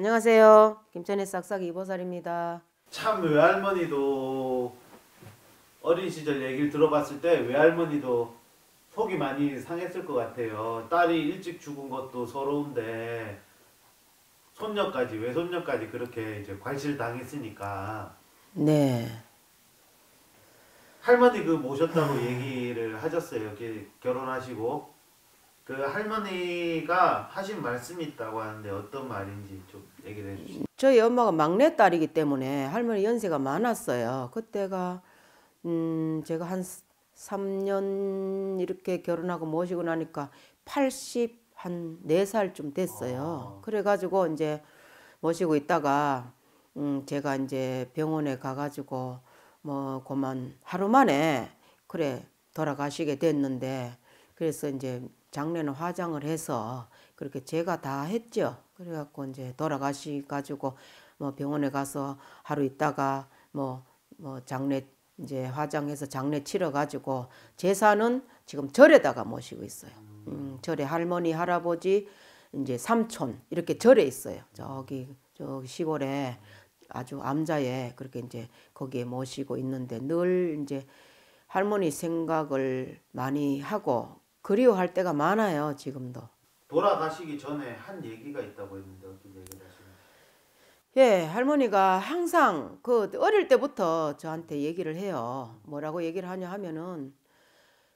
안녕하세요. 김천의 싹싹이 이보살입니다. 참 외할머니도 어린 시절 얘기를 들어봤을 때 외할머니도 속이 많이 상했을 것 같아요. 딸이 일찍 죽은 것도 서러운데 손녀까지 외손녀까지 그렇게 이제 괄실 당했으니까 네. 할머니 그 모셨다고 얘기를 하셨어요. 결혼하시고 그 할머니가 하신 말씀이 있다고 하는데 어떤 말인지 좀 얘기를 해주시죠. 저희 엄마가 막내 딸이기 때문에 할머니 연세가 많았어요. 그때가 음 제가 한 3년 이렇게 결혼하고 모시고 나니까 80 한 4살쯤 됐어요. 아. 그래가지고 이제 모시고 있다가 음 제가 이제 병원에 가가지고 뭐 그만 하루 만에 그래 돌아가시게 됐는데 그래서 이제 장례는 화장을 해서 그렇게 제가 다 했죠. 그래갖고 이제 돌아가시 가지고 뭐 병원에 가서 하루 있다가 뭐 뭐 장례 이제 화장해서 장례 치러 가지고 제사는 지금 절에다가 모시고 있어요. 음, 절에 할머니 할아버지 이제 삼촌 이렇게 절에 있어요. 저기 저기 시골에 아주 암자에 그렇게 이제 거기에 모시고 있는데 늘 이제 할머니 생각을 많이 하고 그리워할 때가 많아요 지금도. 돌아가시기 전에 한 얘기가 있다고 했는데 어떤 얘기를 하시나요? 예, 할머니가 항상 그 어릴 때부터 저한테 얘기를 해요. 뭐라고 얘기를 하냐 하면은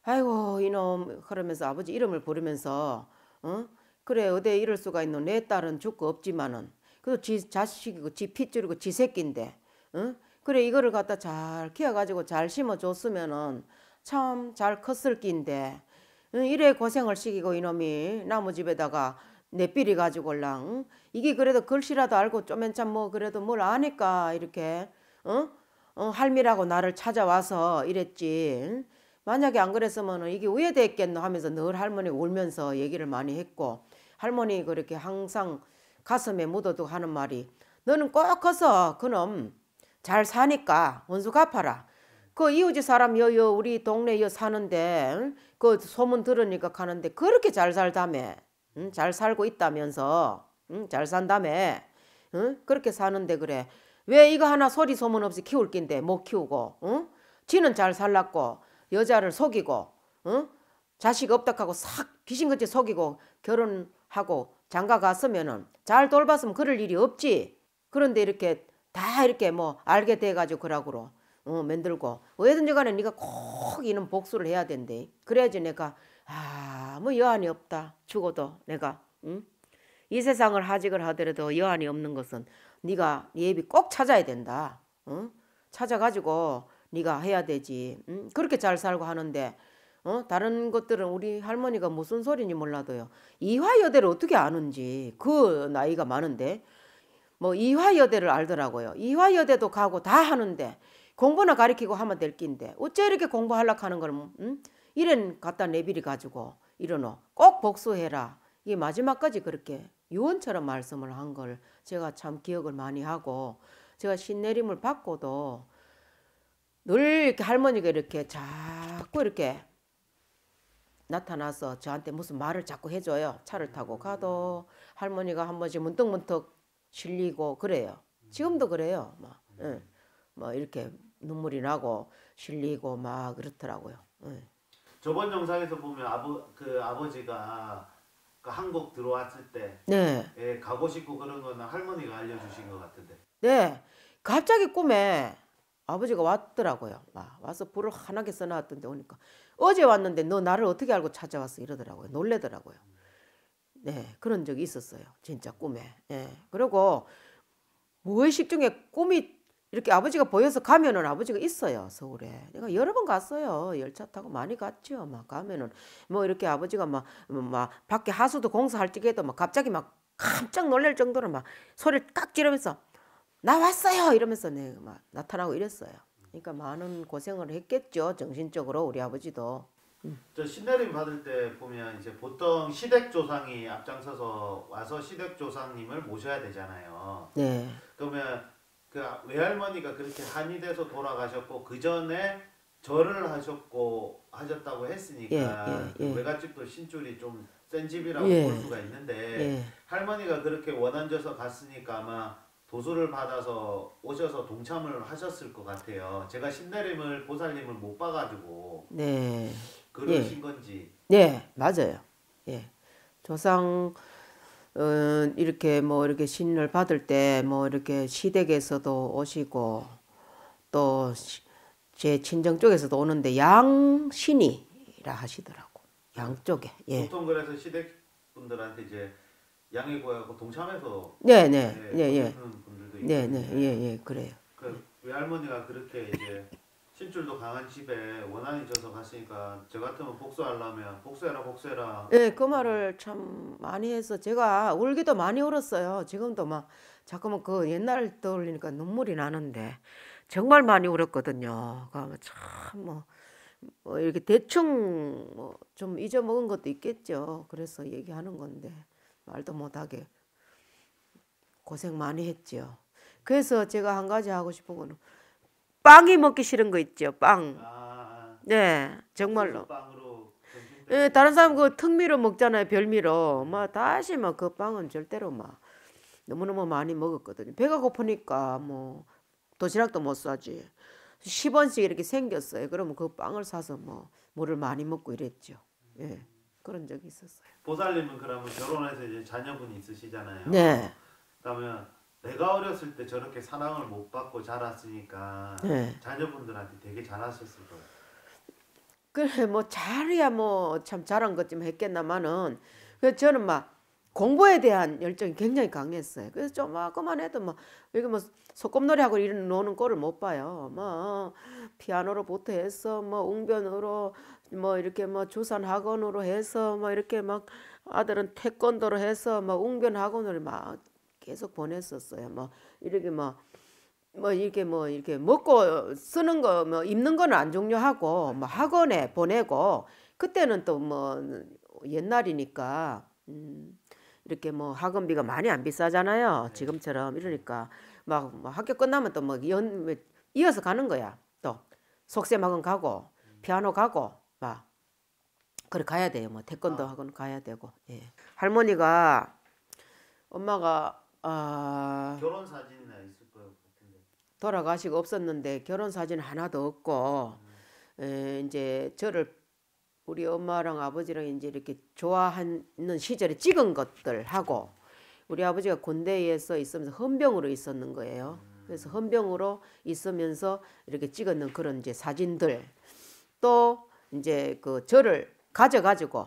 아이고 이놈 그러면서 아버지 이름을 부르면서 어? 그래 어디 이럴 수가 있노 내 딸은 죽고 없지만은 그래도 지 자식이고 지 핏줄이고 지 새끼인데 어? 그래 이거를 갖다 잘 키워가지고 잘 심어줬으면은 참 잘 컸을 낀데 어, 이래 고생을 시키고 이놈이 나무 집에다가 내삐리 가지고 올랑 응? 이게 그래도 글씨라도 알고 쪼맨참 뭐 그래도 뭘 아니까 이렇게 어? 어 할미라고 나를 찾아와서 이랬지 응? 만약에 안 그랬으면은 이게 왜 됐겠노 하면서 늘 할머니 울면서 얘기를 많이 했고 할머니 그렇게 항상 가슴에 묻어두고 하는 말이 너는 꼭 커서 그놈 잘 사니까 원수 갚아라. 그 이웃집 사람 여여 우리 동네 여 사는데 응? 그 소문 들으니까 가는데 그렇게 잘 살다며 응? 잘 살고 있다면서 응? 잘 산다며 응? 그렇게 사는데 그래 왜 이거 하나 소리 소문 없이 키울 낀데 못 키우고 응? 지는 잘 살랐고 여자를 속이고 응? 자식 없다하고 싹 귀신같이 속이고 결혼하고 장가 갔으면은 잘 돌봤으면 그럴 일이 없지 그런데 이렇게 다 이렇게 뭐 알게 돼가지고 그러고로 어, 만들고 왜든지 간에 네가 꼭 이는 복수를 해야 된대 그래야지 내가 아무 여한이 없다 죽어도 내가 응? 이 세상을 하직을 하더라도 여한이 없는 것은 네가 예비 꼭 찾아야 된다 응? 찾아가지고 네가 해야 되지 응? 그렇게 잘 살고 하는데 어? 다른 것들은 우리 할머니가 무슨 소리인지 몰라도요 이화여대를 어떻게 아는지 그 나이가 많은데 뭐 이화여대를 알더라고요 이화여대도 가고 다 하는데 공부나 가리키고 하면 될 낀데 어째 이렇게 공부하려고 하는 걸 음? 이런 갖다 내비리 가지고 이러노. 꼭 복수해라. 이게 마지막까지 그렇게 유언처럼 말씀을 한 걸 제가 참 기억을 많이 하고 제가 신내림을 받고도 늘 이렇게 할머니가 이렇게 자꾸 이렇게 나타나서 저한테 무슨 말을 자꾸 해줘요. 차를 타고 가도 할머니가 한 번씩 문득문득 실리고 그래요. 지금도 그래요. 막 예. 뭐 이렇게 눈물이 나고 실리고 막 그렇더라고요. 예. 저번 영상에서 보면 아버 그 아버지가 그 한국 들어왔을 때 네, 예, 가고 싶고 그런 거는 할머니가 알려주신 것 같은데. 네. 갑자기 꿈에 아버지가 왔더라고요. 막 와서 불을 환하게 써놨던데 오니까 어제 왔는데 너 나를 어떻게 알고 찾아왔어 이러더라고요. 놀래더라고요. 네, 그런 적이 있었어요. 진짜 꿈에. 예. 그리고 무의식 중에 꿈이 이렇게 아버지가 보여서 가면은 아버지가 있어요 서울에. 내가 여러 번 갔어요. 열차 타고 많이 갔죠. 막 가면은 뭐 이렇게 아버지가 막, 막 밖에 하수도 공사할 적에도 막 갑자기 막 깜짝 놀랄 정도로 막 소리를 깍 지르면서 나 왔어요! 이러면서 내가 막 나타나고 이랬어요. 그러니까 많은 고생을 했겠죠 정신적으로 우리 아버지도. 저 신내림 받을 때 보면 이제 보통 시댁 조상이 앞장서서 와서 시댁 조상님을 모셔야 되잖아요. 네. 그러면 그 외할머니가 그렇게 한이 돼서 돌아가셨고 그 전에 절을 하셨고 하셨다고 했으니까 예, 예, 예. 그 외갓집도 신줄이 좀 센 집이라고 예. 볼 수가 있는데 예. 할머니가 그렇게 원한져서 갔으니까 아마 도수를 받아서 오셔서 동참을 하셨을 것 같아요. 제가 신내림을 보살님을 못 봐가지고 네. 그러신 건지. 네, 맞아요. 예. 조상 어, 이렇게 뭐 이렇게 신을 받을 때 뭐 이렇게 시댁에서도 오시고 또 제 친정 쪽에서도 오는데 양신이라 하시더라고. 양쪽에. 예. 보통 그래서 시댁 분들한테 이제 양해 구하고 동참해서 네, 네. 예, 예. 보시는 분들도 네, 네. 있는데 예, 예. 그래요. 그 외할머니가 그렇게 이제 신줄도 강한 집에 원한이 져서 갔으니까 저 같으면 복수하려면 복수해라 복수해라 예, 그 말을 참 많이 해서 제가 울기도 많이 울었어요. 지금도 막 자꾸만 그 옛날 떠올리니까 눈물이 나는데 정말 많이 울었거든요. 그러면 참뭐 뭐 이렇게 대충 뭐 좀 잊어먹은 것도 있겠죠. 그래서 얘기하는 건데 말도 못하게 고생 많이 했죠. 그래서 제가 한 가지 하고 싶은 거는 빵이 먹기 싫은 거 있죠. 빵. 아 네, 정말로. 점심 예, 다른 사람 그 턱미로 먹잖아요, 별미로. 막 다시 막 그 빵은 절대로 막 너무너무 많이 먹었거든요. 배가 고프니까 뭐 도시락도 못 사지. 10원씩 이렇게 생겼어요. 그러면 그 빵을 사서 뭐 물을 많이 먹고 이랬죠. 예. 그런 적이 있었어요. 보살님은 그러면 결혼해서 이제 자녀분이 있으시잖아요. 네. 그러면 내가 어렸을 때 저렇게 사랑을 못 받고 자랐으니까 네. 자녀분들한테 되게 잘하셨을 거예요. 그래 뭐 잘이야 뭐 참 잘한 것좀 했겠나마는 그 저는 막 공부에 대한 열정이 굉장히 강했어요. 그래서 조금만 해도 뭐 이게 뭐 소꿉놀이하고 이런 노는 꼴을 못 봐요. 뭐 피아노로부터 해서 뭐 웅변으로 뭐 이렇게 뭐 주산 학원으로 해서 뭐 이렇게 막 아들은 태권도로 해서 뭐 웅변 학원을 막 계속 보냈었어요. 뭐 이렇게 뭐뭐 이렇게 뭐 이렇게 먹고 쓰는 거 뭐 입는 거는 안 중요하고 뭐 학원에 보내고 그때는 또 뭐 옛날이니까 음 이렇게 뭐 학원비가 많이 안 비싸잖아요. 지금처럼 이러니까 막 뭐 학교 끝나면 또 뭐 연 이어서 가는 거야. 또 속셈 학원 가고 피아노 가고 막 그래 가야 돼요. 뭐 태권도 학원 가야 되고. 예. 할머니가 엄마가 아 결혼 사진이나 있을 것 같은데. 돌아가시고 없었는데 결혼 사진 하나도 없고 에, 이제 저를 우리 엄마랑 아버지랑 이제 이렇게 좋아하는 시절에 찍은 것들 하고 우리 아버지가 군대에서 있으면서 헌병으로 있었는 거예요. 그래서 헌병으로 있으면서 이렇게 찍었는 그런 이제 사진들 또 이제 그 저를 가져가지고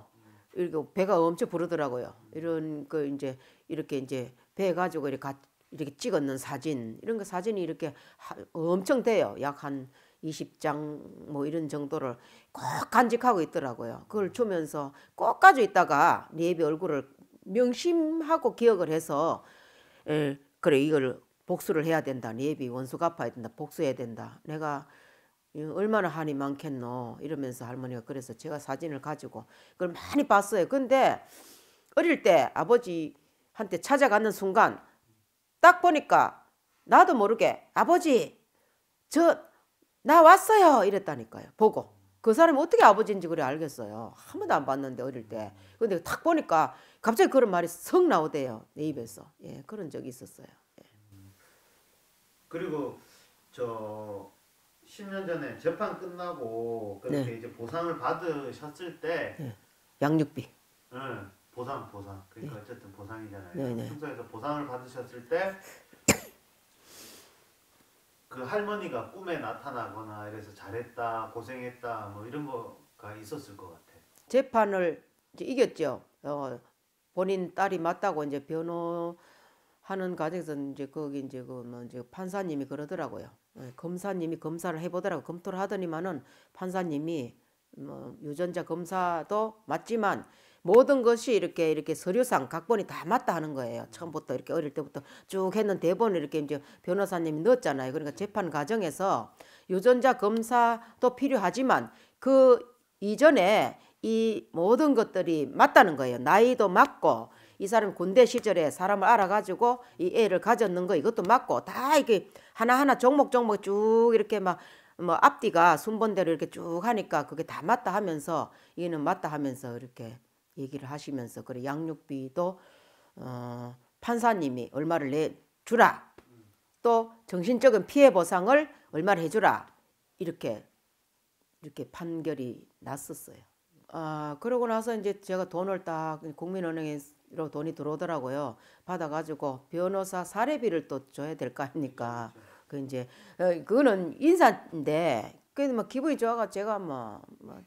이렇게 배가 엄청 부르더라고요. 이런 그 이제 이렇게 이제 배 가지고 이렇게 가- 이렇게 찍었는 사진 이런 거 사진이 이렇게 하- 엄청 돼요. 약 한 20장 뭐 이런 정도를 꼭 간직하고 있더라고요. 그걸 주면서 꼭 가지고 있다가 네비 얼굴을 명심하고 기억을 해서 에, 그래 이걸 복수를 해야 된다. 네비 원수 갚아야 된다. 복수해야 된다. 내가 이 얼마나 한이 많겠노 이러면서 할머니가 그래서 제가 사진을 가지고 그걸 많이 봤어요. 근데 어릴 때 아버지 한테 찾아가는 순간 딱 보니까 나도 모르게 아버지 저 나 왔어요 이랬다니까요. 보고 그 사람이 어떻게 아버지인지 그래 알겠어요. 한 번도 안 봤는데 어릴 때. 근데 딱 보니까 갑자기 그런 말이 성 나오대요 내 입에서. 예 그런 적이 있었어요. 그리고 저 10년 전에 재판 끝나고 그렇게 네. 이제 보상을 받으셨을 때 양육비. 응, 보상 보상 그러니까 어쨌든 보상이잖아요. 네, 네. 충성에서 보상을 받으셨을 때 그 할머니가 꿈에 나타나거나 이래서 잘했다 고생했다 뭐 이런 거가 있었을 것 같아. 재판을 이제 이겼죠. 어, 본인 딸이 맞다고 이제 변호하는 과정에서 이제 거기 이제 그뭐 이제 판사님이 그러더라고요. 예, 검사님이 검사를 해보더라고 검토를 하더니만은 판사님이 뭐 유전자 검사도 맞지만 모든 것이 이렇게 이렇게 서류상 각본이 다 맞다 하는 거예요. 처음부터 이렇게 어릴 때부터 쭉 했는 대본을 이렇게 이제 변호사님이 넣었잖아요. 그러니까 재판 과정에서 유전자 검사도 필요하지만 그 이전에 이 모든 것들이 맞다는 거예요. 나이도 맞고 이 사람 군대 시절에 사람을 알아가지고 이 애를 가졌는 거 이것도 맞고 다 이게 하나하나 종목 종목 쭉 이렇게 막 뭐 앞뒤가 순번대로 이렇게 쭉 하니까 그게 다 맞다 하면서 이는 맞다 하면서 이렇게 얘기를 하시면서 그래 양육비도 어, 판사님이 얼마를 내 주라. 또 정신적인 피해 보상을 얼마를 해주라. 이렇게 이렇게 판결이 났었어요. 아 그러고 나서 이제 제가 돈을 딱 국민은행으로 돈이 들어오더라고요. 받아가지고 변호사 사례비를 또 줘야 될 거 아닙니까? 그 이제 어, 그거는 인사인데 그래도 뭐 기분이 좋아가 제가 뭐탁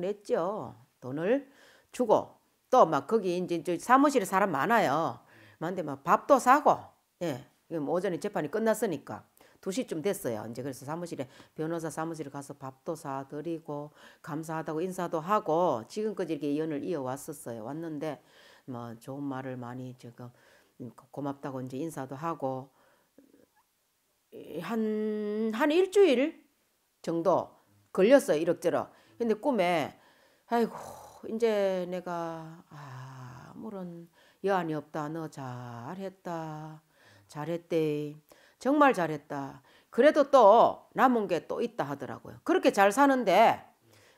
냈죠 돈을 주고 또 막 거기 이제 저 사무실에 사람 많아요. 많은데 막 밥도 사고 예 이거 오전에 재판이 끝났으니까 2시쯤 됐어요. 이제 그래서 사무실에 변호사 사무실에 가서 밥도 사 드리고 감사하다고 인사도 하고 지금까지 이렇게 연을 이어 왔었어요. 왔는데 뭐 좋은 말을 많이 지금 고맙다고 이제 인사도 하고 한, 한 일주일 정도 걸렸어요. 이럭저럭. 근데 꿈에 아이고 이제 내가 아무런 여한이 없다. 너 잘했다. 잘했대. 정말 잘했다. 그래도 또 남은 게 또 있다 하더라고요. 그렇게 잘 사는데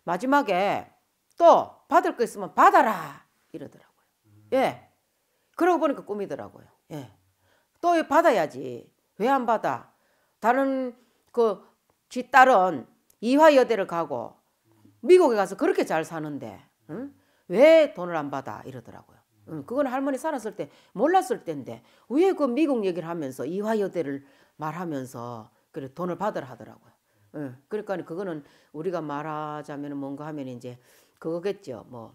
마지막에 또 받을 거 있으면 받아라 이러더라고요. 예. 그러고 보니까 꿈이더라고요. 예. 또 받아야지. 왜 안 받아? 다른 그지 딸은 이화여대를 가고 미국에 가서 그렇게 잘 사는데 응? 왜 돈을 안 받아 이러더라고요. 응, 그건 할머니 살았을 때 몰랐을 때인데 왜 그 미국 얘기를 하면서 이화여대를 말하면서 그래 돈을 받으라 하더라고요. 응, 그러니까 그거는 우리가 말하자면 뭔가 하면 이제 그거겠죠. 뭐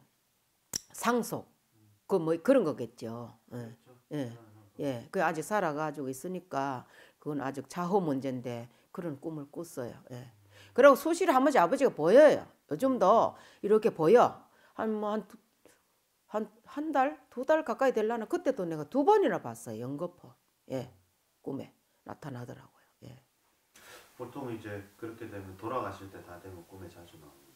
상속 그 뭐 그런 거겠죠. 예, 예, 예. 그 아직 살아가지고 있으니까 그건 아직 차후 문제인데 그런 꿈을 꿨어요. 예. 그리고 수시로 한 번씩 아버지가 보여요. 요즘도 이렇게 보여. 한 뭐 한 한 한 달, 두 달 가까이 될라나 그때도 내가 두 번이나 봤어요. 연거포. 예. 꿈에 나타나더라고요. 예. 보통 이제 그렇게 되면 돌아가실 때 다 되면 꿈에 자주 나옵니다.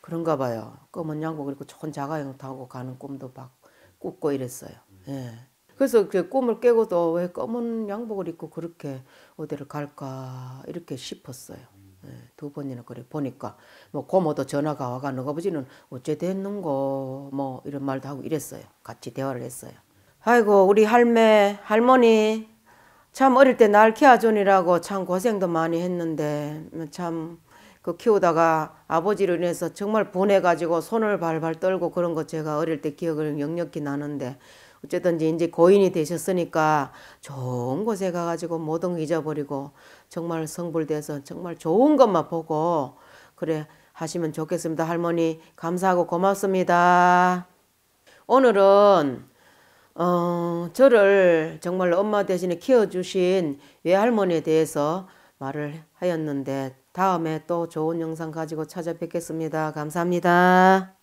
그런가 봐요. 검은 양복 입고 좋은 자가용 타고 가는 꿈도 막 꾸고 이랬어요. 예. 그래서 그 꿈을 깨고도 왜 검은 양복을 입고 그렇게 어디를 갈까 이렇게 싶었어요. 예, 두 번이나 그래 보니까 뭐 고모도 전화가 와가 너가 아버지는 어째 됐는고 뭐 이런 말도 하고 이랬어요. 같이 대화를 했어요. 아이고 우리 할매 할머니 참 어릴 때 날 키워준이라고 참 고생도 많이 했는데 참 그 키우다가 아버지로 인해서 정말 분해가지고 손을 발발 떨고 그런 거 제가 어릴 때 기억을 역력히 나는데 어쨌든 이제 고인이 되셨으니까 좋은 곳에 가가지고 모든 거 잊어버리고 정말 성불돼서 정말 좋은 것만 보고 그래 하시면 좋겠습니다. 할머니 감사하고 고맙습니다. 오늘은 어, 저를 정말 엄마 대신에 키워주신 외할머니에 대해서 말을 하였는데 다음에 또 좋은 영상 가지고 찾아뵙겠습니다. 감사합니다.